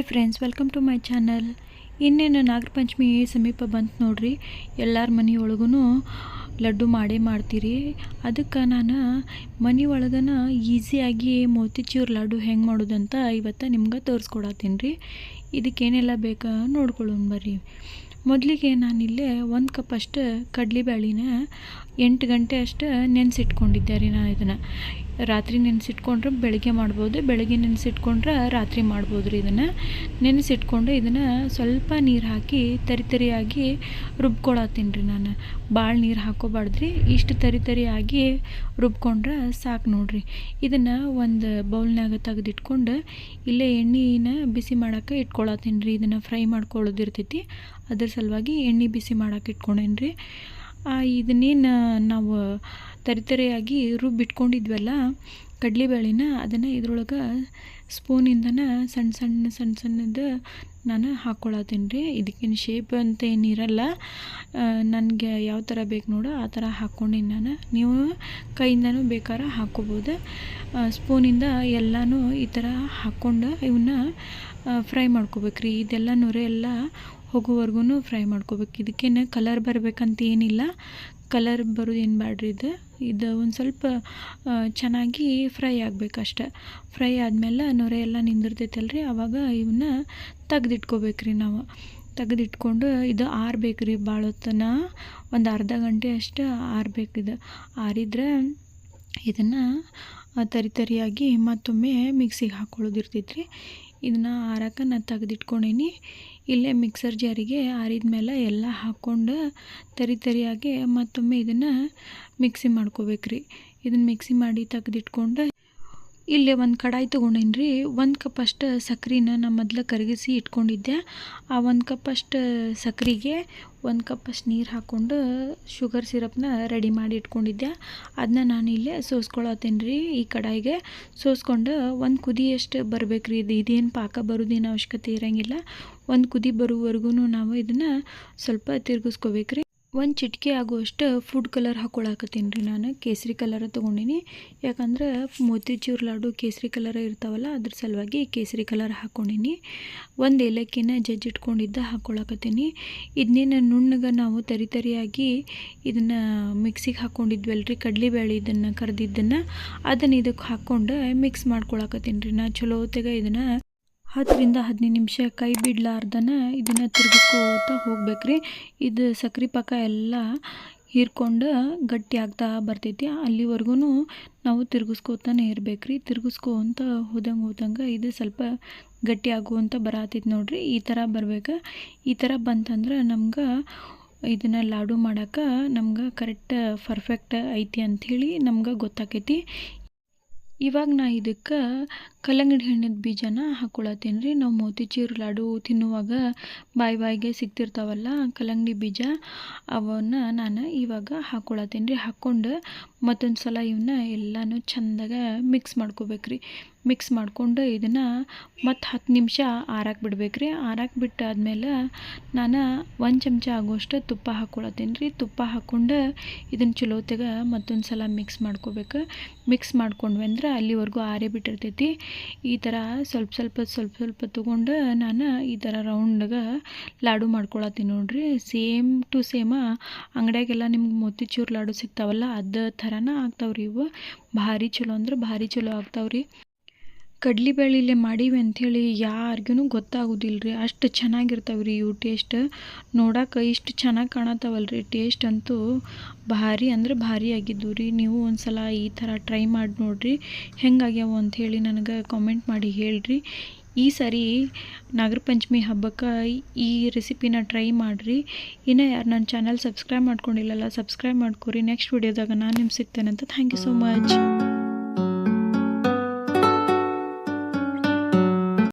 Hi friends welcome to my channel ಇನ್ನೇನು ನಾಗರ ಪಂಚಮಿ ಸಮೀಪ ಬಂತು ನೋಡ್ರಿ. ಎಲ್ಲರ ಮನೆಯೊಳಗೂ ಲಡ್ಡು ಮಾಡೇ ಮಾಡ್ತೀರಿ. ಅದಕ್ಕೆ ನಾನು ಮನೆ ಒಳಗನ ಈಸಿಯಾಗಿ ಮೋತಿಚೂರ್ ಲಡ್ಡು ಹೆಂಗೆ ಮಾಡೋದಂತ ಇವತ್ತು ನಿಮ್ಗೆ ತೋರಿಸ್ಕೊಡತ್ತೀನಿ ರೀ ಇದಕ್ಕೇನೆಲ್ಲ ಬೇಕಾ ನೋಡ್ಕೊಳ್ಳೋಣ ಬರ್ರಿ. ಮೊದಲಿಗೆ ನಾನಿಲ್ಲೇ ಒಂದು ಕಪ್ ಅಷ್ಟು ಕಡಲೆಬೇಳೆನ ಎಂಟು ಗಂಟೆ ಅಷ್ಟು ನೆನೆಸಿಟ್ಕೊಂಡಿದ್ದೆ ರೀ ನಾನು ಇದನ್ನು. ರಾತ್ರಿ ನೆನೆಸಿಟ್ಕೊಂಡ್ರೆ ಬೆಳಗ್ಗೆ ಮಾಡ್ಬೋದು, ಬೆಳಗ್ಗೆ ನೆನೆಸಿಟ್ಕೊಂಡ್ರೆ ರಾತ್ರಿ ಮಾಡ್ಬೋದು ರೀ ಇದನ್ನು. ನೆನೆಸಿಟ್ಕೊಂಡು ಇದನ್ನು ಸ್ವಲ್ಪ ನೀರು ಹಾಕಿ ತರಿ ತರಿಯಾಗಿ ರುಬ್ಕೊಳತ್ತೀನಿ ರೀ ನಾನು. ಭಾಳ ನೀರು ಹಾಕೋಬಾರ್ದ್ರಿ, ಇಷ್ಟು ತರಿ ತರಿಯಾಗಿ ರುಬ್ಕೊಂಡ್ರೆ ಸಾಕು ನೋಡ್ರಿ. ಇದನ್ನು ಒಂದು ಬೌಲ್ನಾಗ ತೆಗೆದಿಟ್ಕೊಂಡು ಇಲ್ಲೇ ಎಣ್ಣೆನ ಬಿಸಿ ಮಾಡೋಕೆ ಇಟ್ಕೊಳತ್ತೀನಿ ರೀ, ಇದನ್ನು ಫ್ರೈ ಮಾಡ್ಕೊಳ್ಳೋದಿರ್ತೈತಿ. ಅದ್ರ ಸಲುವಾಗಿ ಎಣ್ಣೆ ಬಿಸಿ ಮಾಡೋಕೆ ಇಟ್ಕೊಂಡೇನಿ ರೀ ಇದನ್ನೇನು ನಾವು ತರಿ ತರಿಯಾಗಿ ರುಬ್ಬಿಟ್ಕೊಂಡಿದ್ವಲ್ಲ ಕಡಲೆಬೇಳೆನ ಅದನ್ನು ಇದ್ರೊಳಗೆ ಸ್ಪೂನಿಂದನ ಸಣ್ಣ ಸಣ್ಣ ಸಣ್ಣ ಸಣ್ಣದು ನಾನು ಹಾಕ್ಕೊಳತ್ತೀನಿ ರೀ ಇದಕ್ಕೇನು ಶೇಪ್ ಅಂತ ಏನಿರಲ್ಲ. ನನಗೆ ಯಾವ ಥರ ಬೇಕು ನೋಡು, ಆ ಥರ ಹಾಕ್ಕೊಂಡಿನಿ ನಾನು. ನೀವು ಕೈಯಿಂದನೂ ಬೇಕಾದ್ರೆ ಹಾಕ್ಕೋಬೋದು ಸ್ಪೂನಿಂದ ಎಲ್ಲನೂ ಈ ಥರ ಹಾಕ್ಕೊಂಡು ಇವನ್ನ ಫ್ರೈ ಮಾಡ್ಕೋಬೇಕು ರೀ ಇದೆಲ್ಲ ನೊರೆ ಎಲ್ಲ ಹೋಗೋವರೆಗೂ ಫ್ರೈ ಮಾಡ್ಕೋಬೇಕು. ಇದಕ್ಕೇನು ಕಲರ್ ಬರಬೇಕಂತ ಏನಿಲ್ಲ. ಕಲರ್ ಬರೋದೇನು ಬ್ಯಾಡ್ರಿ ಇದು? ಇದು ಒಂದು ಸ್ವಲ್ಪ ಚೆನ್ನಾಗಿ ಫ್ರೈ ಆಗಬೇಕಷ್ಟೆ ಫ್ರೈ ಆದಮೇಲೆ ನೊರೆ ಎಲ್ಲ ನಿಂದಿರ್ತೈತಲ್ರಿ ಆವಾಗ ಇವನ್ನ ತೆಗೆದಿಟ್ಕೋಬೇಕ್ರಿ ನಾವು. ತೆಗೆದಿಟ್ಕೊಂಡು ಇದು ಆರ್ಬೇಕು ರೀ ಭಾಳ ಹೊತ್ತನ ಒಂದು ಅರ್ಧ ಗಂಟೆ ಅಷ್ಟು ಆರ್ಬೇಕು ಇದು. ಆರಿದ್ರೆ ಇದನ್ನು ತರಿ ತರಿಯಾಗಿ ಮತ್ತೊಮ್ಮೆ ಮಿಕ್ಸಿಗೆ ಹಾಕ್ಕೊಳ್ಳೋದಿರ್ತೈತೆ ರೀ ಇದನ್ನು ಆರಕ್ಕೆ ನಾನು ತೆಗೆದಿಟ್ಕೊಂಡೀನಿ. ಇಲ್ಲೇ ಮಿಕ್ಸರ್ ಜಾರಿಗೆ ಆರಿದ ಮೇಲೆ ಎಲ್ಲ ಹಾಕ್ಕೊಂಡು ತರಿ ತರಿಯಾಗಿ ಮತ್ತೊಮ್ಮೆ ಇದನ್ನು ಮಿಕ್ಸಿ ಮಾಡ್ಕೋಬೇಕ್ರಿ. ಇದನ್ನು ಮಿಕ್ಸಿ ಮಾಡಿ ತೆಗೆದಿಟ್ಕೊಂಡು ಇಲ್ಲೇ ಒಂದು ಕಡಾಯಿ ತೊಗೊಂಡೇನಿ ರೀ ಒಂದು ಕಪ್ ಅಷ್ಟು ಸಕ್ರೆನ ನಾನು ಮೊದ್ಲು ಕರಗಿಸಿ ಇಟ್ಕೊಂಡಿದ್ದೆ. ಆ ಒಂದು ಕಪ್ ಅಷ್ಟು ಸಕ್ರಿಗೆ ಒಂದು ಕಪ್ ಅಷ್ಟು ನೀರು ಹಾಕ್ಕೊಂಡು ಶುಗರ್ ಸಿರಪ್ನ ರೆಡಿ ಮಾಡಿ ಇಟ್ಕೊಂಡಿದ್ದೆ. ಅದನ್ನ ನಾನು ಇಲ್ಲೇ ಸೋಸ್ಕೊಳತ್ತೇನೆ ರೀ ಈ ಕಡಾಯಿಗೆ. ಸೋಸ್ಕೊಂಡು ಒಂದು ಕುದಿಯಷ್ಟು ಬರಬೇಕ್ರಿ, ಇದು ಇದೇನು ಪಾಕ ಬರೋದೇನು ಅವಶ್ಯಕತೆ ಇರೋಂಗಿಲ್ಲ. ಒಂದು ಕುದಿ ಬರುವವರೆಗೂ ನಾವು ಇದನ್ನು ಸ್ವಲ್ಪ ತಿರ್ಗಿಸ್ಕೋಬೇಕು ರೀ ಒಂದು ಚಿಟಿಕೆ ಆಗುವಷ್ಟು ಫುಡ್ ಕಲರ್ ಹಾಕ್ಕೊಳಕತ್ತೀನಿ ರೀ ನಾನು. ಕೇಸರಿ ಕಲರ ತೊಗೊಂಡಿನಿ. ಯಾಕಂದ್ರೆ ಮೋತಿಚೂರ್ ಲಾಡು ಕೇಸರಿ ಕಲರ ಇರ್ತಾವಲ್ಲ, ಅದ್ರ ಸಲುವಾಗಿ ಕೇಸರಿ ಕಲರ್ ಹಾಕ್ಕೊಂಡಿನಿ ಒಂದು ಏಲಕ್ಕಿನ ಜಜ್ಜಿಟ್ಕೊಂಡಿದ್ದ ಹಾಕ್ಕೊಳಕತ್ತೀನಿ ಇದನ್ನೇನು ನುಣ್ಣಗೆ ನಾವು ತರಿ ತರಿಯಾಗಿ ಇದನ್ನು ಮಿಕ್ಸಿಗೆ ಹಾಕ್ಕೊಂಡಿದ್ವಲ್ಲ ರೀ ಕಡಲೆಬೇಳೆ ಇದನ್ನು ಕರೆದಿದ್ದನ್ನು. ಅದನ್ನು ಇದಕ್ಕೆ ಹಾಕ್ಕೊಂಡು ಮಿಕ್ಸ್ ಮಾಡ್ಕೊಳಕತ್ತೀನಿ ರೀ. ನಾ ಚಲೋತೆಗೆ ಇದನ್ನು ಹತ್ತರಿಂದ ಹದಿನೈದು ನಿಮಿಷ ಕೈ ಬಿಡ್ಲಾರ್ದನ ಇದನ್ನು ತಿರುಗಿಸ್ಕೋತ ಹೋಗ್ಬೇಕು ರೀ ಇದು ಸಕ್ರೆ ಪಾಕ ಎಲ್ಲ ಹೀರ್ಕೊಂಡು ಗಟ್ಟಿ ಆಗ್ತಾ ಬರ್ತೈತಿ. ಅಲ್ಲಿವರೆಗೂ ನಾವು ತಿರುಗಿಸ್ಕೋತಾನೆ ಇರ್ಬೇಕು ರೀ ತಿರುಗಿಸ್ಕೋಂತ ಹೋದಂಗೆ ಹೋದಂಗೆ ಇದು ಸ್ವಲ್ಪ ಗಟ್ಟಿ ಆಗುವಂಥ ಬರತೈತಿ ನೋಡಿರಿ. ಈ ಥರ ಬರ್ಬೇಕು. ಈ ಥರ ಬಂತಂದ್ರೆ ನಮ್ಗೆ ಇದನ್ನು ಲಾಡು ಮಾಡೋಕೆ ನಮ್ಗೆ ಕರೆಕ್ಟ್, ಪರ್ಫೆಕ್ಟ್ ಐತಿ ಅಂಥೇಳಿ ನಮ್ಗೆ ಗೊತ್ತಾಕೈತಿ. ಇವಾಗ ನಾ ಇದಕ್ಕೆ ಕಲ್ಲಂಗಡಿ ಹಣ್ಣಿನ ಬೀಜನ ಹಾಕ್ಕೊಳತ್ತೀನಿ ರೀ ನಾವು ಮೋತಿಚೂರು ಲಾಡು ತಿನ್ನುವಾಗ ಬಾಯಿ ಬಾಯಿಗೆ ಸಿಗ್ತಿರ್ತಾವಲ್ಲ ಕಲ್ಲಂಗಡಿ ಬೀಜ, ಅವನ್ನ ನಾನು ಇವಾಗ ಹಾಕ್ಕೊಳತ್ತೀನಿ ರೀ ಹಾಕ್ಕೊಂಡು ಮತ್ತೊಂದು ಸಲ ಇವನ್ನ ಎಲ್ಲನೂ ಚೆಂದಾಗ ಮಿಕ್ಸ್ ಮಾಡ್ಕೋಬೇಕು ರೀ ಮಿಕ್ಸ್ ಮಾಡಿಕೊಂಡು ಇದನ್ನು ಮತ್ತು ಹತ್ತು ನಿಮಿಷ ಆರಾಕ್ ಬಿಡ್ಬೇಕು ರೀ ಆರಾಕ್ ಬಿಟ್ಟಾದ್ಮೇಲೆ ನಾನು ಒಂದು ಚಮಚ ಆಗುವಷ್ಟು ತುಪ್ಪ ಹಾಕ್ಕೊಳತ್ತೀನಿ ರೀ. ತುಪ್ಪ ಹಾಕ್ಕೊಂಡು ಇದನ್ನು ಚಲೋತೆಗ ಮತ್ತೊಂದು ಸಲ ಮಿಕ್ಸ್ ಮಾಡ್ಕೋಬೇಕು. ಮಿಕ್ಸ್ ಮಾಡ್ಕೊಂಡ್ವಿ ಅಂದ್ರೆ ಅಲ್ಲಿವರೆಗೂ ಆರೇ ಬಿಟ್ಟಿರ್ತೈತಿ. ಈ ಥರ ಸ್ವಲ್ಪ ಸ್ವಲ್ಪ ಸ್ವಲ್ಪ ಸ್ವಲ್ಪ ತೊಗೊಂಡು ನಾನು ಈ ಥರ ರೌಂಡ್ಗೆ ಲಾಡು ಮಾಡ್ಕೊಳತ್ತೀನಿ ನೋಡ್ರಿ. ಸೇಮ್ ಟು ಸೇಮ ಅಂಗಡಿಯಾಗೆಲ್ಲ ನಿಮ್ಗೆ ಮೋತಿಚೂರು ಲಾಡು ಸಿಗ್ತಾವಲ್ಲ ಅದೇ ಥರನ ಆಗ್ತಾವ್ರಿ ಇವು. ಭಾರಿ ಚಲೋ ಅಂದ್ರೆ ಭಾರಿ ಚಲೋ ಆಗ್ತಾವ್ರಿ. ಕಡ್ಲಿಬೇಳೆಲೆ ಮಾಡೀವಿ ಅಂಥೇಳಿ ಯಾರಿಗೂ ಗೊತ್ತಾಗೋದಿಲ್ಲ ರೀ ಅಷ್ಟು ಚೆನ್ನಾಗಿರ್ತಾವೆ ರೀ ಇವು ಟೇಸ್ಟ್. ನೋಡಕ್ಕೆ ಇಷ್ಟು ಚೆನ್ನಾಗಿ ಕಾಣತ್ತಾವಲ್ಲ ರೀ ಟೇಸ್ಟ್ ಅಂತೂ. ಭಾರಿ ಅಂದ್ರೆ ಭಾರಿ ಆಗಿದ್ದು ರೀ. ನೀವು ಒಂದು ಸಲ ಈ ಥರ ಟ್ರೈ ಮಾಡಿ ನೋಡಿರಿ. ಹೆಂಗಾಗ್ಯಾವ ಅಂಥೇಳಿ ನನಗೆ ಕಾಮೆಂಟ್ ಮಾಡಿ ಹೇಳ್ರಿ. ಈ ಸರಿ ನಾಗರ ಪಂಚಮಿ ಹಬ್ಬಕ್ಕೆ ಈ ರೆಸಿಪಿನ ಟ್ರೈ ಮಾಡಿರಿ. ಇನ್ನು ಯಾರು ನನ್ನ ಚಾನಲ್ ಸಬ್ಸ್ಕ್ರೈಬ್ ಮಾಡ್ಕೊಂಡಿಲ್ಲಲ್ಲ ಸಬ್ಸ್ಕ್ರೈಬ್ ಮಾಡ್ಕೊರಿ. ನೆಕ್ಸ್ಟ್ ವಿಡಿಯೋದಾಗ ನಾನು ನಿಮ್ಗೆ ಸಿಗ್ತೇನೆ ಅಂತ ಥ್ಯಾಂಕ್ ಯು ಸೋ ಮಚ್